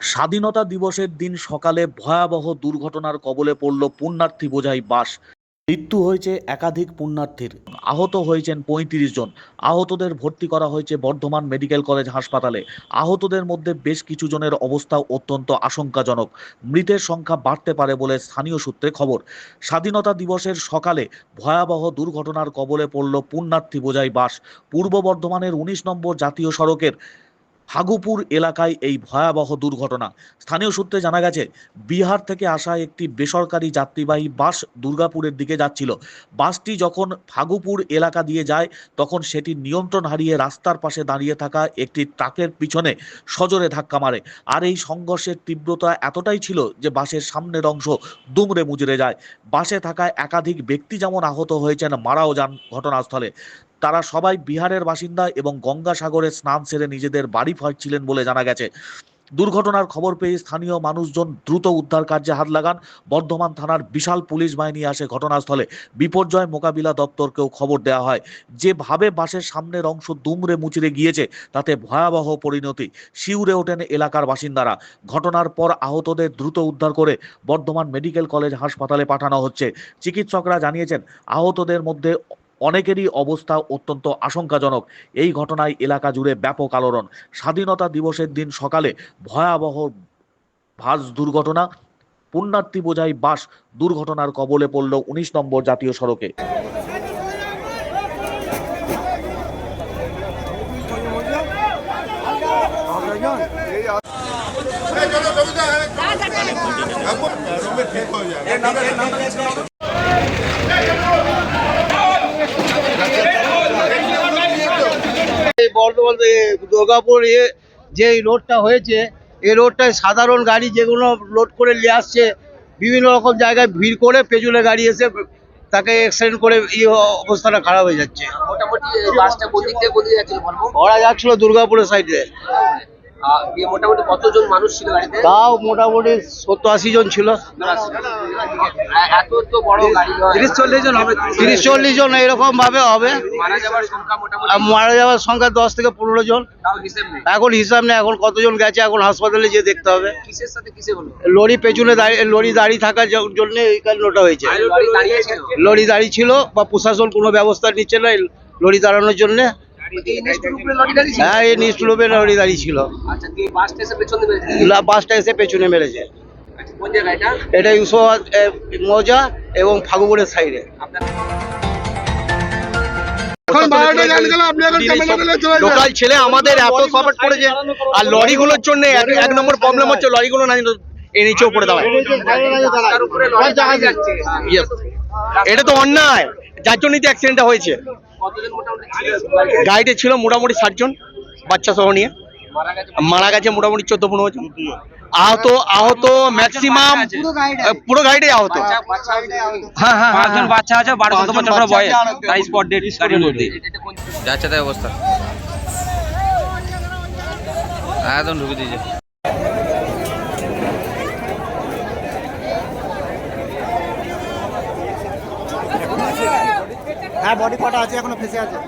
স্বাধীনতা দিবসের দিন সকালে ভয়াবহ দুর্ঘটনার কবলে পড়ল পুণ্যার্থী বোঝাই বাস। মৃত্যু হয়েছে একাধিক পুণ্যার্থীর। আহত হয়েছেন পঁয়ত্রিশ জন। আহতদের ভর্তি করা হয়েছে বর্ধমান মেডিকেল কলেজ হাসপাতালে। আহতদের মধ্যে বেশ কিছু জনের অবস্থা অত্যন্ত আশঙ্কাজনক। মৃতের সংখ্যা বাড়তে পারে বলে স্থানীয় সূত্রে খবর। স্বাধীনতা দিবসের সকালে ভয়াবহ দুর্ঘটনার কবলে পড়ল পুণ্যার্থী বোঝাই বাস। পূর্ব বর্ধমানের উনিশ নম্বর জাতীয় সড়কের হাগুপুর এলাকায় এই ভয়াবহ দুর্ঘটনা। স্থানীয় সূত্রে জানা গেছে, বিহার থেকে আসা একটি বেসরকারি যাত্রীবাহী বাস দুর্গাপুরের দিকে যাচ্ছিল। বাসটি যখন ফাগুপুর এলাকা দিয়ে যায়, তখন সেটি নিয়ন্ত্রণ হারিয়ে রাস্তার পাশে দাঁড়িয়ে থাকা একটি ট্রাকের পিছনে সজোরে ধাক্কা মারে। আর এই সংঘর্ষের তীব্রতা এতটাই ছিল যে বাসের সামনের অংশ দুমড়ে মুচড়ে যায়। বাসে থাকা একাধিক ব্যক্তি যেমন আহত হয়েছেন, মারাও যান ঘটনাস্থলে। তারা সবাই বিহারের বাসিন্দা এবং গঙ্গাসাগরে স্নান সেরে নিজেদের বাড়ি ফিরছিলেন বলে জানা গেছে। দুর্ঘটনার খবর পেয়ে স্থানীয় মানুষজন দ্রুত উদ্ধার কার্যে হাত লাগান। বর্ধমান থানার বিশাল পুলিশ বাহিনী আসে ঘটনাস্থলে। বিপর্যয় মোকাবিলা দপ্তরকেও খবর দেওয়া হয়। যেভাবে বাসের সামনের অংশ দুমড়ে মুচড়ে গিয়েছে, তাতে ভয়াবহ পরিণতি। শিউরে ওঠেন এলাকার বাসিন্দারা। ঘটনার পর আহতদের দ্রুত উদ্ধার করে বর্ধমান মেডিকেল কলেজ হাসপাতালে পাঠানো হচ্ছে। চিকিৎসকরা জানিয়েছেন, আহতদের মধ্যে অনেকেরই অবস্থা অত্যন্ত আশঙ্কাজনক। এই ঘটনায় এলাকা জুড়ে ব্যাপক আলোড়ন। স্বাধীনতা দিবসের দিন সকালে ভয়াবহ ভাস দুর্ঘটনা, পুণ্যার্থী বোঝাই বাস দুর্ঘটনার কবলে পড়ল উনিশ নম্বর জাতীয় সড়কে। এই বর্ধমান এ, দুর্গাপুর এ যে এই রোডটা হয়েছে এই রোডটায় সাধারণ গাড়ি যেগুলো লোড করে নিয়ে আসছে বিভিন্ন রকম জায়গায় ভিড় করে পেছনে গাড়ি এসে তাকে অ্যাক্সিডেন্ট করে এই অবস্থাটা খারাপ হয়ে যাচ্ছে। মোটামুটি বাসটা কোদিক থেকে কোদিকে যাচ্ছিল বলব? ওরা যাচ্ছিল দুর্গাপুরের সাইডে মোটামুটি কতজন মানুষ ছিল গাড়িতে তাও মোটামুটি সত্তর আশি জন ছিল। এত তো বড় গাড়ি তিরিশ চল্লিশ জন হবে। তিরিশ চল্লিশ জন এরকম ভাবে হবে। মারা যাওয়ার সংখ্যা আর মারা যাওয়ার সংখ্যা দশ থেকে পনেরো জন। এখন হিসাব নেই এখন কতজন গেছে এখন হাসপাতালে যেয়ে দেখতে হবে। লরি পেছনে দাঁড়িয়ে লরি দাঁড়িয়ে থাকার জন্য এই কাণ্ডটা হয়েছে। লরি দাঁড়িয়ে ছিল? বা প্রশাসন কোনো ব্যবস্থা নিচ্ছে না লরি দাঁড়ানোর জন্য। হ্যাঁ এই নিশ্চলবে লরি দাঁড়িয়ে ছিল আচ্ছা বাসটা এসে পেছনে মেরেছে? লা- বাসটা এসে পেছনে মেরেছে। আচ্ছা, কোন জায়গা এটা? এটা মজা এবং ফাগুবুরের সাইডে লোকাল ছেলে আমাদের এত সাপোর্ট করেছে। আর লরিগুলোর জন্য এক এক নম্বর প্রবলেম হচ্ছে লরিগুলো না এ নিচে উপরে দাঁড়ায়। রাস্তার উপরে লরি দাঁড়িয়ে যাচ্ছে Yes. এটা তো অন্যায়। যার জন্যই তো অ্যাক্সিডেন্টটা হয়েছে। গাড়িতে ছিল মোটামুটি ষাটজন বাচ্চা সহ নিয়ে। মারা গেছে মোটামুটি চোদ্দ পনেরো জন। আহত আহত ম্যাক্সিমাম পুরো গাড়িটাই। আহত। হ্যাঁ হ্যাঁ হ্যাঁ পাঁচজন বাচ্চা আছে বারো চোদ্দ বছর বয়স। তাই স্পট ডেট গাড়ির মধ্যে। যাচ্ছে তাই অবস্থা। একদম ঢুকে দিয়েছে। হ্যাঁ বডি কটা আছে? এখনও ফেসে আছে।